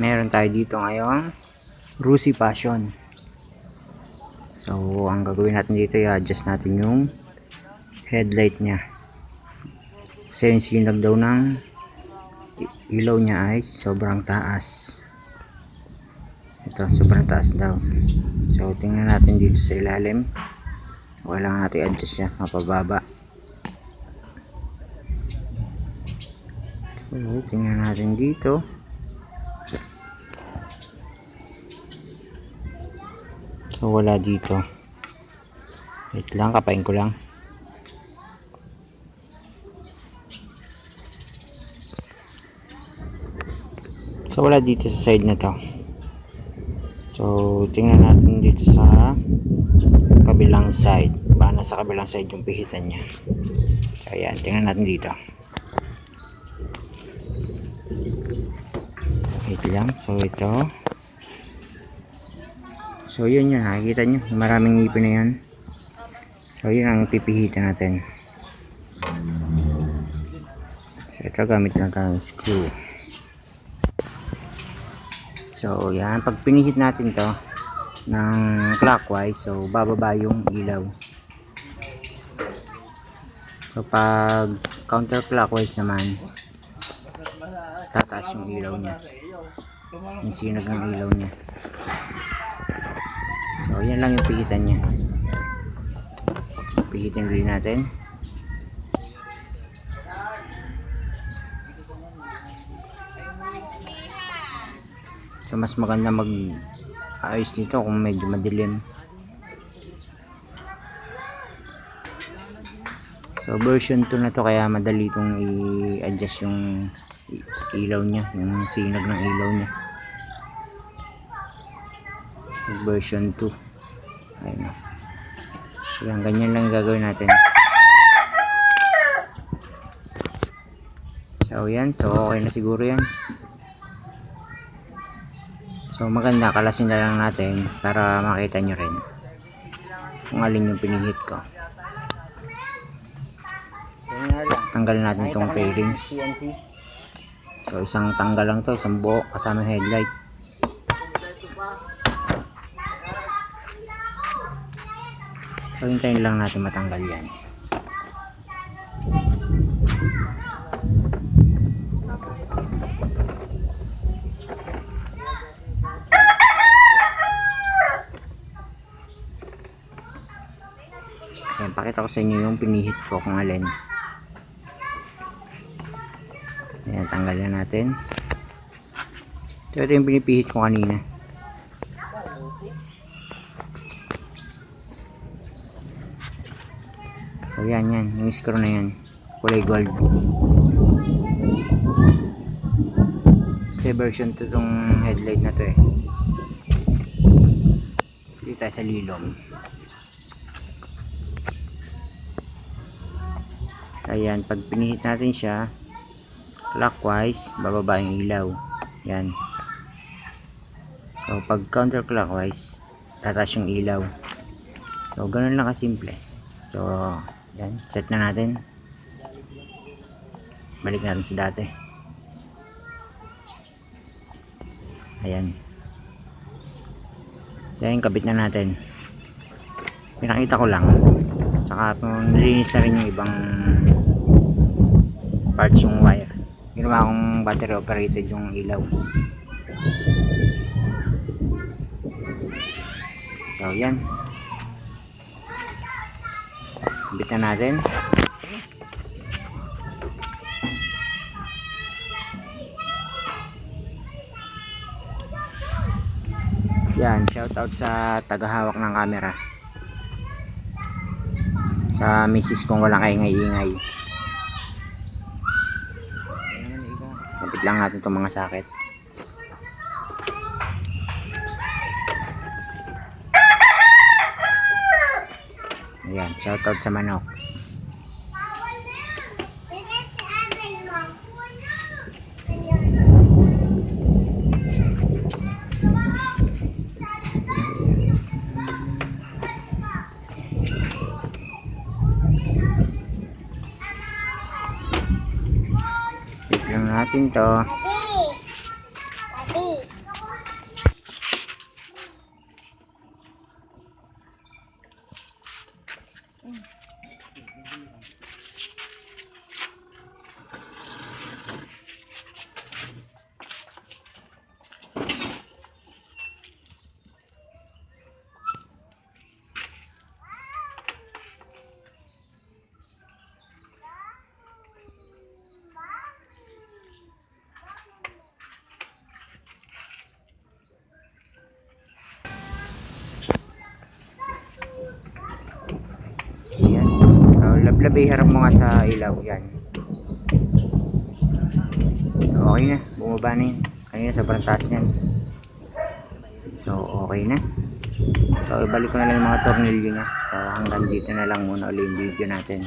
meron tayo dito ngayong Rusi Passion. So, ang gagawin natin dito, i-adjust natin yung headlight niya. Kasi yung sinag daw ng ilaw niya ay sobrang taas. Ito, sobrang taas daw. So, tingnan natin dito sa ilalim. Wala natin i-adjust siya, mapababa. So, tingnan natin dito. So, wala dito. Wait lang, kapain ko lang. So, wala dito sa side na to. So, tingnan natin dito sa kabilang side. Ba, nasa kabilang side yung pihitan niya. So, ayan. Tingnan natin dito. Wait lang. So, ito. So, yun yun. Nakikita nyo. Maraming ngipin na yun. So, yun ang pipihitan natin. So, ito gamit lang tayo ng screw. So, yan. Pag pinihit natin to ng clockwise, so, bababa yung ilaw. So, pag counterclockwise naman, tataas yung ilaw niya. Yung sinag ng ilaw niya. Yan lang yung pihitan niya. Pihitin ulit natin. So, mas maganda mag ayos dito kung medyo madilim. So, version 2 na to kaya madali itong i-adjust yung ilaw niya, yung sinag ng ilaw niya. Version 2. Ayun. Yan, ganyan lang gagawin natin. So, yan. So, okay na siguro yan. So, maganda. Kalasin na lang natin para makita nyo rin kung alin yung pinihit ko. Tanggalin natin itong failings. So, isang tanggal lang to Isang buo kasama headlight. Hintayin lang natin matanggal yan. Ayan, pakita ko sa inyo yung pinihit ko kung alin. Ayan, tanggalin natin. So, ito yung pinipihit ko kanina. So, yan, yan. Yung screw na yan. Kulay gold. Kasi version 2 tong headlight na to eh. Dito tayo sa lilom. So, ayan. Pag pinihit natin siya, clockwise, bababa yung ilaw. Yan. So, pag counterclockwise, tataas yung ilaw. So, ganun lang kasimple. So, yan. Set na natin. Balik natin sa dati. Ayan. Yan, kabit na natin. Pinakita ko lang. Tsaka, nilinis na rin yung ibang parts yung wire. Ginawa akong battery operated yung ilaw. So, yan. Kabit na natin. Yan, shout out sa tagahawak ng camera. Sa misis kong walang kaingay-ingay. Kapit lang natin itong mga sakit. Ayan, shout out sa manok. Natin to. Lablab eh, harap mo nga sa ilaw. Yan. So, okay na. Bumaba na yun. Kanina sobrang taas niyan. So, okay na. So, ibalik ko na lang yung mga tornilyo niya. So, hanggang dito na lang muna ulit yung video natin.